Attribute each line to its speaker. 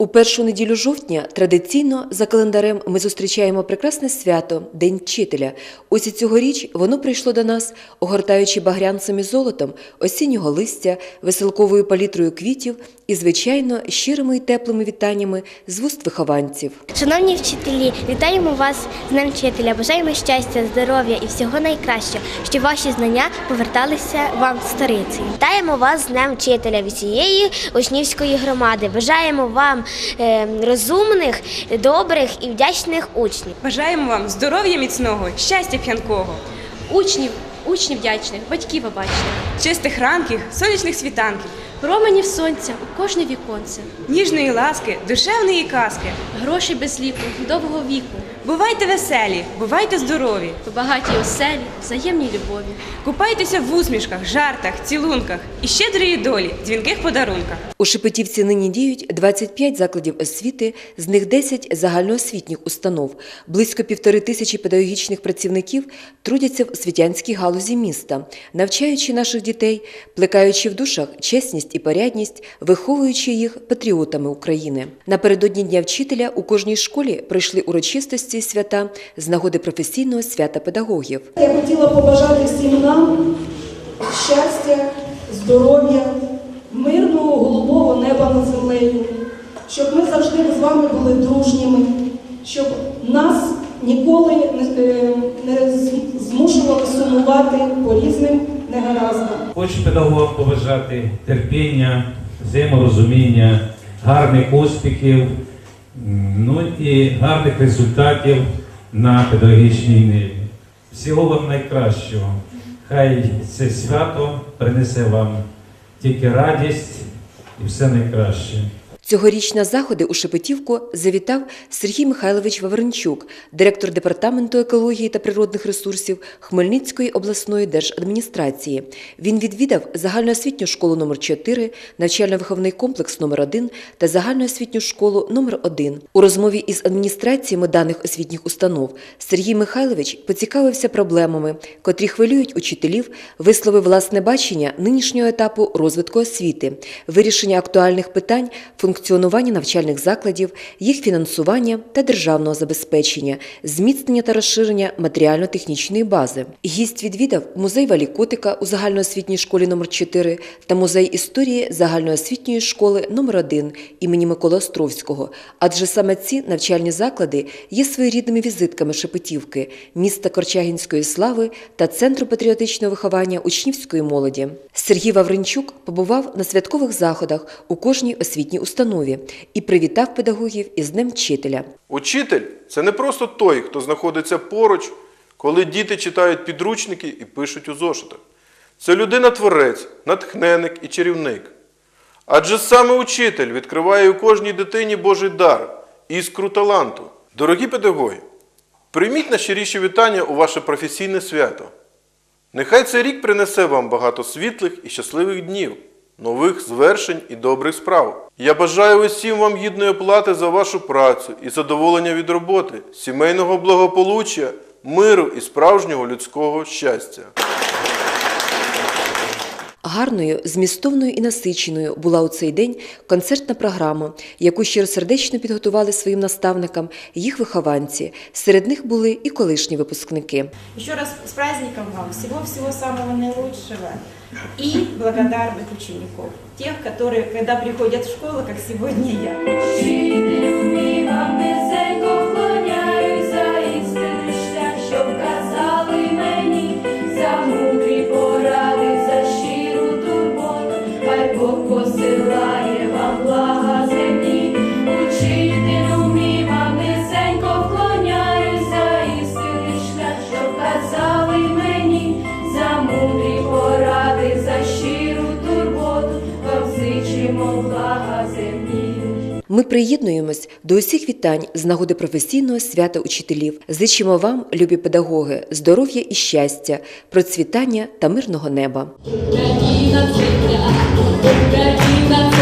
Speaker 1: У першу неділю жовтня традиційно за календарем ми зустрічаємо прекрасне свято День вчителя. Ось і цьогоріч воно прийшло до нас, огортаючи багрянцем і золотом, осіннього листя, веселковою палітрою квітів і, звичайно, щирими і теплими вітаннями з вуст вихованців.
Speaker 2: Шановні вчителі, вітаємо вас з Днем вчителя. Бажаємо щастя, здоров'я і всього найкращого, щоб ваші знання поверталися вам старицею.
Speaker 3: Вітаємо вас з Днем вчителя від цієї учнівської громади. Бажаємо вам розумних, добрих і вдячних учнів.
Speaker 4: Бажаємо вам здоров'я міцного, щастя п'янкого,
Speaker 5: учнів, учнів вдячних, батьків обачних,
Speaker 4: чистих ранків, сонячних світанків,
Speaker 5: променів сонця у кожне віконце,
Speaker 4: ніжної ласки, душевної казки.
Speaker 5: грошей без ліку, довгого віку,
Speaker 4: Бувайте веселі, бувайте здорові,
Speaker 5: багаті оселі, взаємній любові.
Speaker 4: купайтеся в усмішках, жартах, цілунках і щедрої долі, дзвінких подарунках.
Speaker 1: У Шепетівці нині діють 25 закладів освіти, з них 10 загальноосвітніх установ. Близько півтори тисячі педагогічних працівників трудяться в освітянській галузі міста, навчаючи наших дітей, плекаючи в душах чесність і порядність, виховуючи їх патріотами України. Напередодні Дня вчителя у кожній школі пройшли урочистості свята з нагоди професійного свята педагогів.
Speaker 6: Я хотіла побажати всім нам щастя, здоров'я, мирного голубого неба над землею, щоб ми завжди з вами були дружніми, щоб нас ніколи не, е, змушували сумувати по різним негараздам.
Speaker 7: Хочу педагогам побажати терпіння, взаєморозуміння, гарних успіхів, ну і гарних результатів на педагогічній ниві. Всього вам найкращого. Хай це свято принесе вам тільки радість і все найкраще.
Speaker 1: Цьогоріч на заходи у Шепетівку завітав Сергій Михайлович Вавренчук, директор департаменту екології та природних ресурсів Хмельницької обласної держадміністрації. Він відвідав загальноосвітню школу номер 4 навчально-виховний комплекс номер 1 та загальноосвітню школу номер 1 У розмові із адміністраціями даних освітніх установ Сергій Михайлович поцікавився проблемами, котрі хвилюють учителів, висловив власне бачення нинішнього етапу розвитку освіти, вирішення актуальних питань функціонування навчальних закладів, їх фінансування та державного забезпечення, зміцнення та розширення матеріально-технічної бази. Гість відвідав музей Валі Котика у загальноосвітній школі номер 4 та музей історії загальноосвітньої школи номер 1 імені Миколи Островського, адже саме ці навчальні заклади є своєрідними візитками Шепетівки, міста Корчагінської слави та Центру патріотичного виховання учнівської молоді. Сергій Вавренчук побував на святкових заходах у кожній освітній установі і привітав педагогів із Днем вчителя.
Speaker 8: Учитель це не просто той, хто знаходиться поруч, коли діти читають підручники і пишуть у зошитах. Це людина-творець, натхненник і чарівник. Адже саме учитель відкриває у кожній дитині Божий дар, іскру таланту. Дорогі педагоги, прийміть найщиріші вітання у ваше професійне свято. Нехай цей рік принесе вам багато світлих і щасливих днів, нових звершень і добрих справ. Я бажаю усім вам гідної оплати за вашу працю і задоволення від роботи, сімейного благополуччя, миру і справжнього людського щастя.
Speaker 1: Гарною, змістовною і насиченою була у цей день концертна програма, яку щиросердечно підготували своїм наставникам їх вихованці. Серед них були і колишні випускники.
Speaker 9: Еще раз с праздником вам, всего-всего самого наилучшего и благодарных учеников, тех, которые, когда приходят в школу, как сегодня я.
Speaker 10: Блага.
Speaker 1: Ми приєднуємось до усіх вітань з нагоди професійного свята учителів. Зичимо вам, любі педагоги, здоров'я і щастя, процвітання та мирного неба.
Speaker 10: Україна Україна, Україна